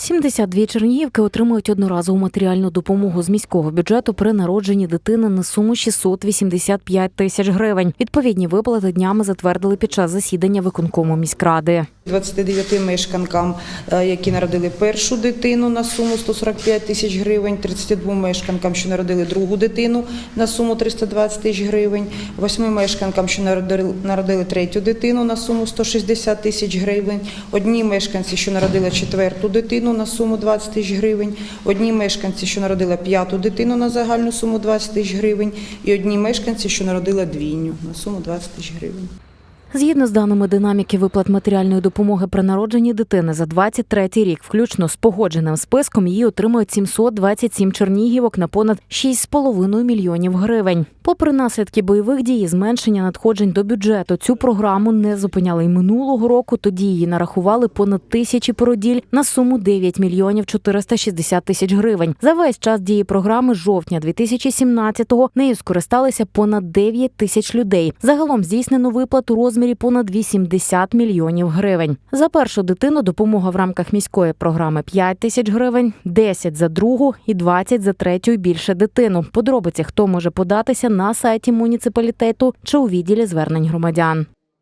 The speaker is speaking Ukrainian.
72 чернігівки отримують одноразову матеріальну допомогу з міського бюджету при народженні дитини на суму 685 тисяч гривень. Відповідні виплати днями затвердили під час засідання виконкому міськради. 29 мешканкам, е, які народили першу дитину на суму 145 тисяч гривень, 32 мешканкам, що народили другу дитину на суму 320 тисяч гривень, 8 мешканкам, що народили, народили третю дитину на суму 160 тисяч гривень, одній мешканці, що народила четверту дитину на суму 20 тисяч гривень, одній мешканці, що народила п'яту дитину на загальну суму 20 тисяч гривень, і одній мешканці, що народила двійню на суму 20 тисяч гривень. Згідно з даними динаміки виплат матеріальної допомоги при народженні дитини за 23 рік, включно з погодженим списком, її отримують 727 чернігівок на понад 6,5 мільйонів гривень. Попри наслідки бойових дій і зменшення надходжень до бюджету, цю програму не зупиняли й минулого року. Тоді її нарахували понад тисячі породіль на суму 9 мільйонів 460 тисяч гривень. За весь час дії програми жовтня 2017-го нею скористалися понад 9 тисяч людей. Загалом здійснено виплат у розмірі понад 80 мільйонів гривень. За першу дитину допомога в рамках міської програми 5 тисяч гривень, 10 за другу і 20 за третю і більше дитину. Подробиці хто може податися на сайті муніципалітету чи у відділі звернень громадян.